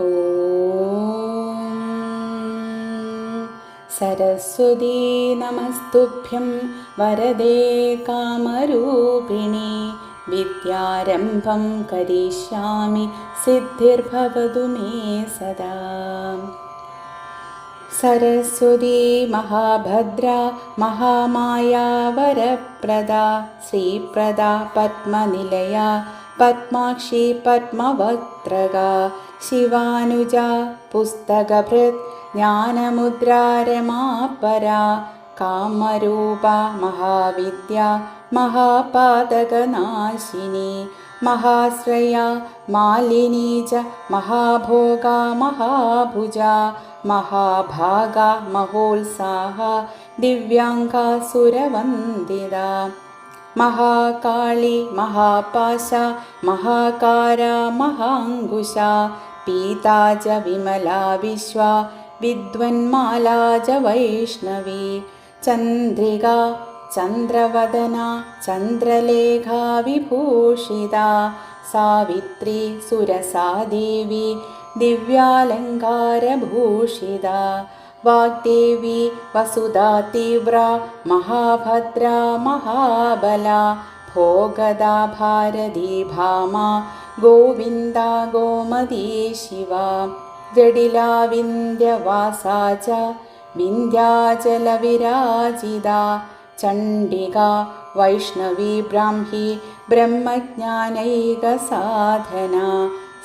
ॐ सरस्वती नमस्तुभ्यं वरदे कामरूपिणि विद्यारम्भं करिष्यामि सिद्धिर्भवतु मे सदा। सरस्वती महाभद्रा महामाया वरप्रदा श्रीप्रदा पद्मनिलया पद्माक्षी पद्मवक्त्रगा शिवानुजा पुस्तकभृत् ज्ञानमुद्रारमापरा कामरूपा महाविद्या महापादकनाशिनी महाश्रया मालिनी च महाभोगा महाभुजा महाभागा महोत्साह दिव्याङ्गासुरवन्दिता महाकाळी महापाशा महाकारा महाङ्कुशा पीता च विमला विश्वा विद्वन्माला च वैष्णवी। चन्द्रिका चन्द्रवदना चन्द्रलेखा विभूषिता। सावित्री सुरसा देवी दिव्यालङ्कारभूषिता। वाग्देवी वसुधा तीव्रा महाभद्रा महाबला। भोगदा भारती भामा गोविन्दा गोमती शिवा जडिला विन्द्यवासा च विन्ध्याचलविराजिता चण्डिका वैष्णवी ब्राह्मी ब्रह्मज्ञानैकसाधना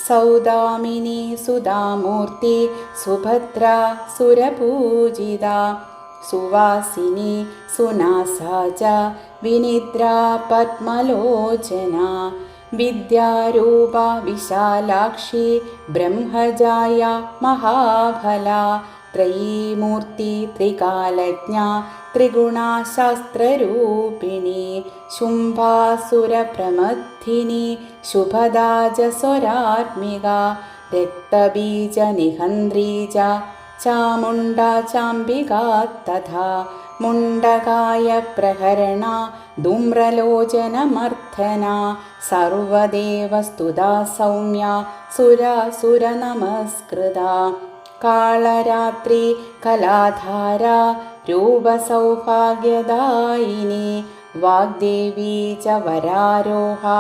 सौदामिनी सुधामूर्ति सुभद्रा सुरपूजिता सुवासिनी सुनासा च विनिद्रा पद्मलोचना विद्यारूपा विशालाक्षी ब्रह्मजाया महाफला त्रयीमूर्ति त्रिकालज्ञा त्रिगुणाशास्त्ररूपिणी शुम्भासुरप्रमथिनी शुभदा च स्वरात्मिका रक्तबीजनिहन्त्री च चामुण्डा चाम्बिका तथा मुण्डकायप्रहरणा धूम्रलोचनमर्थना सर्वदेवस्तुता सौम्या सुरासुरनमस्कृता कालरात्रि कलाधारा रूपसौभाग्यदायिनी वाग्देवी च वरारोहा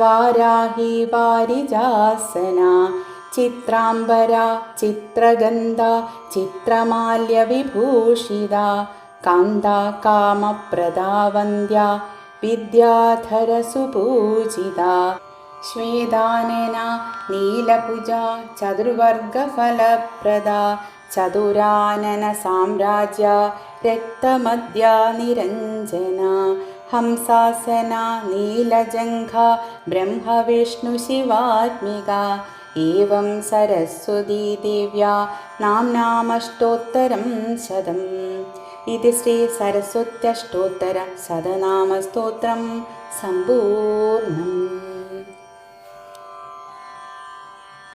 वाराही वारिजासना चित्राम्बरा चित्रगन्धा चित्रमाल्यविभूषिता कान्ता कामप्रदा वन्द्या विद्याधरसुपूजिता। श्वेदानना नीलभुजा चतुर्वर्गफलप्रदा। चतुराननसाम्राज्या रक्तमद्या निरञ्जना। हंसासना नीलजङ्घा ब्रह्मविष्णुशिवात्मिका। एवं सरस्वतीदेव्या नाम्नामष्टोत्तरं शतम् इति श्रीसरस्वत्यष्टोत्तरशतनामस्तोत्रं सम्पूर्णम्